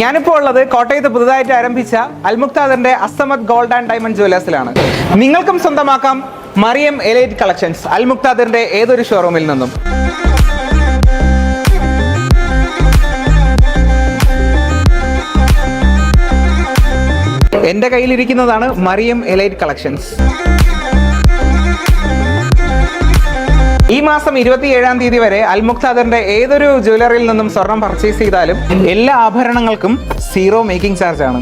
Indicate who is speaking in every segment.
Speaker 1: ഞാനിപ്പോൾ ഉള്ളത് കോട്ടയത്ത് പുതുതായിട്ട് ആരംഭിച്ച അൽമുക്താദറിന്റെ അസ്തമത് ഗോൾഡ് ആൻഡ് ഡയമണ്ട് ജുവലേഴ്സിലാണ് നിങ്ങൾക്കും സ്വന്തമാക്കാം മറിയം എലൈറ്റ് കളക്ഷൻസ് അൽമുക്താദറിന്റെ ഏതൊരു ഷോറൂമിൽ നിന്നും. എന്റെ കയ്യിലിരിക്കുന്നതാണ് മറിയം എലൈറ്റ് കളക്ഷൻസ്. മാസം ഇരുപത്തിയേഴാം തീയതി വരെ അൽമുഖാദറിന്റെ ഏതൊരു ജ്വല്ലറിയിൽ നിന്നും സ്വർണം പർച്ചേസ് ചെയ്താലും എല്ലാ ആഭരണങ്ങൾക്കും സീറോ മേക്കിംഗ് ചാർജ് ആണ്.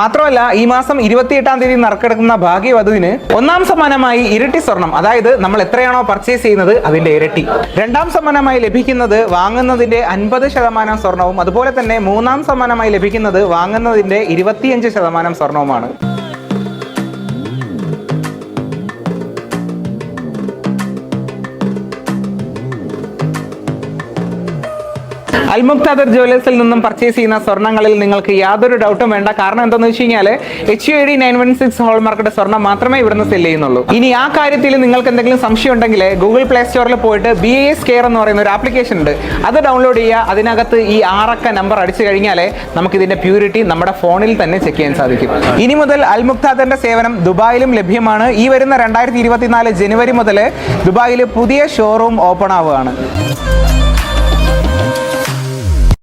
Speaker 1: മാത്രമല്ല ഈ മാസം ഇരുപത്തിയെട്ടാം തീയതി നറുക്കെടുക്കുന്ന ഭാഗ്യവധുവിന് ഒന്നാം സമ്മാനമായി ഇരട്ടി സ്വർണം. അതായത് നമ്മൾ എത്രയാണോ പർച്ചേസ് ചെയ്യുന്നത് അതിന്റെ ഇരട്ടി. രണ്ടാം സമ്മാനമായി ലഭിക്കുന്നത് വാങ്ങുന്നതിന്റെ അൻപത് ശതമാനം സ്വർണവും അതുപോലെ തന്നെ മൂന്നാം സമ്മാനമായി ലഭിക്കുന്നത് വാങ്ങുന്നതിന്റെ ഇരുപത്തിയഞ്ച് ശതമാനം സ്വർണവുമാണ്. അൽമുക്താദർ ജ്വല്ലേഴ്സിൽ നിന്നും പർച്ചേസ് ചെയ്യുന്ന സ്വർണങ്ങളിൽ നിങ്ങൾക്ക് യാതൊരു ഡൗട്ടും വേണ്ട. കാരണം എന്താണെന്ന് വെച്ച് കഴിഞ്ഞാൽ H U D nine one six hallmarked സ്വർണം മാത്രമേ ഇവിടുന്ന് സെൽ ചെയ്യുന്നുള്ളൂ. ഇനി ആ കാര്യത്തിൽ നിങ്ങൾക്ക് എന്തെങ്കിലും സംശയം ഉണ്ടെങ്കിൽ ഗൂഗിൾ പ്ലേ സ്റ്റോറിൽ പോയിട്ട് ബി എസ് കെയർ എന്ന് പറയുന്ന ഒരു ആപ്ലിക്കേഷൻ ഉണ്ട്. അത് ഡൗൺലോഡ് ചെയ്യുക. അതിനകത്ത് ഈ ആറക്ക നമ്പർ അടിച്ചു കഴിഞ്ഞാൽ നമുക്ക് ഇതിന്റെ പ്യൂരിറ്റി നമ്മുടെ ഫോണിൽ തന്നെ ചെക്ക് ചെയ്യാൻ സാധിക്കും. ഇനി മുതൽ അൽമുക്താദറിന്റെ സേവനം ദുബായിലും ലഭ്യമാണ്. ഈ വരുന്ന രണ്ടായിരത്തി ഇരുപത്തിനാല് ജനുവരി മുതൽ ദുബായിൽ പുതിയ ഷോറൂം ഓപ്പൺ ആവുകയാണ്.